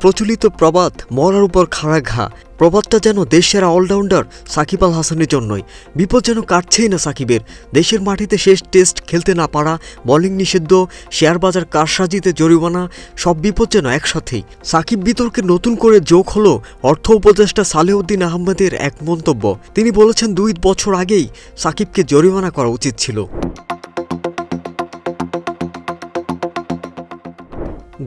প্রচলিত প্রবাদ মরার উপর খাড়া ঘা। প্রবাদটা যেন দেশের অলরাউন্ডার সাকিব আল হাসানের জন্যই। বিপদ যেন কাটছেই না সাকিবের। দেশের মাটিতে শেষ টেস্ট খেলতে না পারা, বোলিং নিষিদ্ধ শেয়ার বাজার কারসাজিতে জরিমানা, সব বিপদ যেন একসাথেই। সাকিব বিতর্কে নতুন করে যোগ হলো অর্থ উপদেষ্টা সালেউদ্দিন আহমেদের এক মন্তব্য। তিনি বলেছেন, দুই বছর আগেই সাকিবকে জরিমানা করা উচিত ছিল।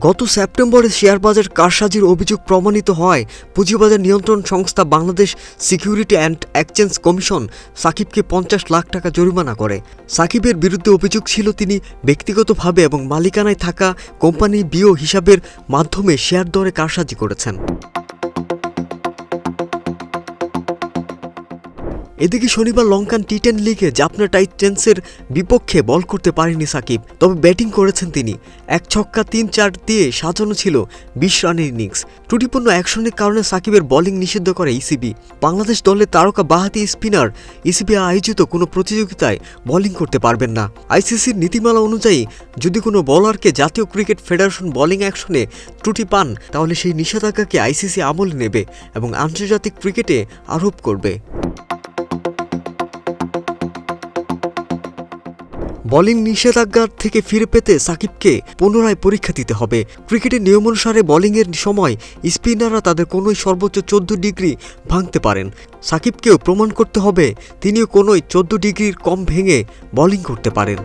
গত সেপ্টেম্বরে শেয়ার বাজার কারসাজির অভিযোগ প্রমাণিত হয়। পুঁজিবাজার নিয়ন্ত্রণ সংস্থা Bangladesh security and exchange commission সাকিবকে পঞ্চাশ লাখ টাকা জরিমানা করে। সাকিবের বিরুদ্ধে অভিযোগ ছিল তিনি ব্যক্তিগতভাবে এবং মালিকানায় থাকা কোম্পানি বিও হিসাবের মাধ্যমে শেয়ার দরে কারসাজি করেছেন। এদিকে শনিবার লঙ্কান টি টেন লিগে জাপনা টাইটেন্সের বিপক্ষে বল করতে পারেনি সাকিব, তবে ব্যাটিং করেছেন তিনি। এক ছক্কা তিন চার দিয়ে সাজানো ছিল বিশ রানের ইনিংস। ত্রুটিপূর্ণ অ্যাকশনের কারণে সাকিবের বোলিং নিষিদ্ধ করে ইসিবি। বাংলাদেশ দলের তারকা বাহাতি স্পিনার ইসিবি আয়োজিত কোনো প্রতিযোগিতায় বোলিং করতে পারবেন না। আইসিসির নীতিমালা অনুযায়ী, যদি কোনো বোলারকে জাতীয় ক্রিকেট ফেডারেশন বোলিং অ্যাকশনে ত্রুটি পান, তাহলে সেই নিষেধাজ্ঞাকে আইসিসি আমলে নেবে এবং আন্তর্জাতিক ক্রিকেটে আরোপ করবে। বোলিং নিষেধাজ্ঞার থেকে ফিরে পেতে সাকিবকে পুনরায় পরীক্ষা দিতে হবে। ক্রিকেটের নিয়ম অনুসারে বোলিংয়ের সময় স্পিনাররা তাদের কোনোই সর্বোচ্চ চোদ্দ ডিগ্রি ভাঙতে পারেন। সাকিবকেও প্রমাণ করতে হবে, তিনিও কোনোই চোদ্দ ডিগ্রির কম ভেঙে বোলিং করতে পারেন।